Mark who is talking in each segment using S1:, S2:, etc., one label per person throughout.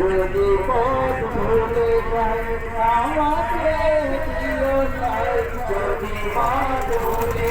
S1: যদি পথ ভুলে যাই আমাকে দিও যদি পথ ভুলে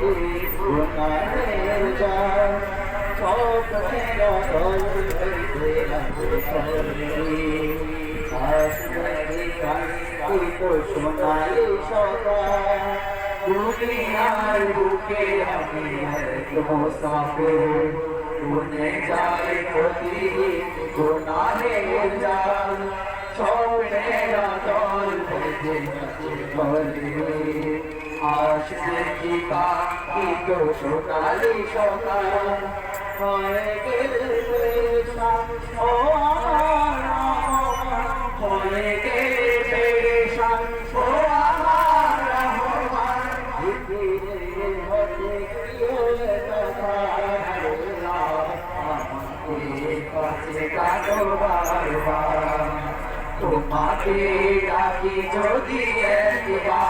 S1: করি গুণায়ের জাল সব মেরা দল শোনায় সদা দুনিয়ার বুকে আমি মোসাফির গুনে যায় প্রতি গুণাহের জাল সব মেরা দল ভেজে মসজিদিকা তোমাকে ডাকি যদি একবার।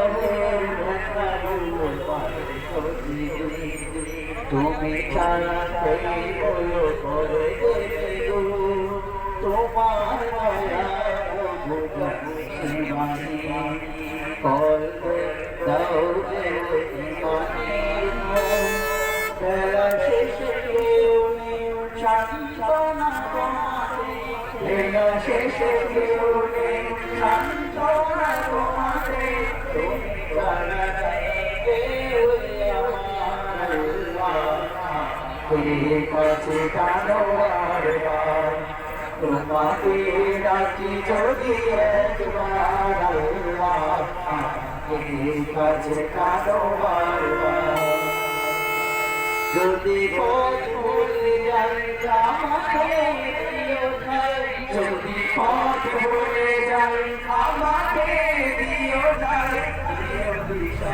S1: তুমি ছাড়া কই বলো করে তোমার মায়া করবে দাও বেলা শেষে সান্তনা তোমাতে তুমি কাছে কানো বারবার তোমাকে ডাকি যদি একবার আল্লাহ আমাকে কাছে কানো বারবার যদি পথ যাই আমাকে দিও নাই যদি দিও দিশা